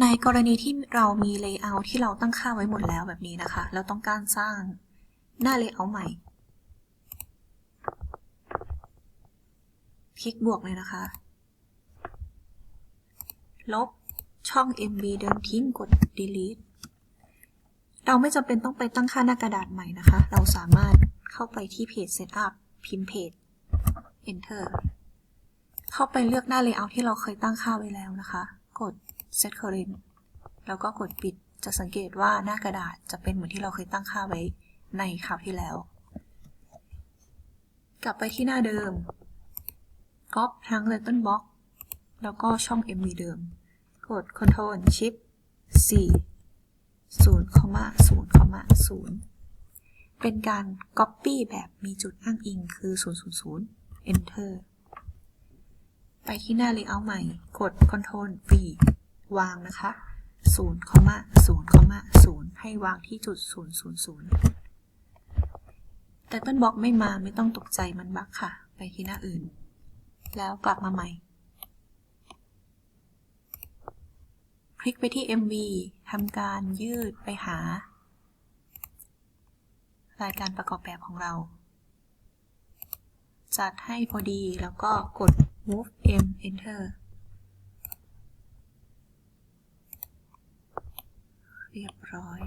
ในกรณีที่เรามี layout ที่เราตั้งค่าไว้หมดแล้วแบบนี้นะคะ เราต้องการสร้างหน้า layout ใหม่ คลิกบวกเลยนะคะ ลบช่อง MV เดิมทิ้งกด delete เราไม่จำเป็นต้องไปตั้งค่าหน้ากระดาษใหม่นะคะ เราสามารถเข้าไปที่เพจ setup พิมพ์เพจ enter เข้าไปเลือกหน้า layout ที่เราเคยตั้งค่าไว้แล้วนะคะ กด set current แล้วก็กดปิด จะสังเกตว่าหน้ากระดาษจะเป็นเหมือนที่เราเคยตั้งค่าไว้ในคราวที่แล้ว กลับไปที่หน้าเดิมก๊อปทั้ง Letter Box แล้วก็ช่อง MV เดิม กด Ctrl Shift 4 0 0 0 เป็นการ Copy แบบมีจุดอ้างอิงคือ 000 Enter ไปที่หน้า Layout ใหม่ กด Ctrl V วางนะคะ0 0 0 ให้วางที่จุด 000 แต่ต้นบล็อกไม่มาไม่ต้องตกใจมันบั๊กค่ะ ไปที่หน้าอื่น แล้วกลับมาใหม่ คลิกไปที่ MV ทำการยืดไปหา รายการประกอบแบบของเรา จัดให้พอดีแล้วก็กด move m enter เรียบร้อย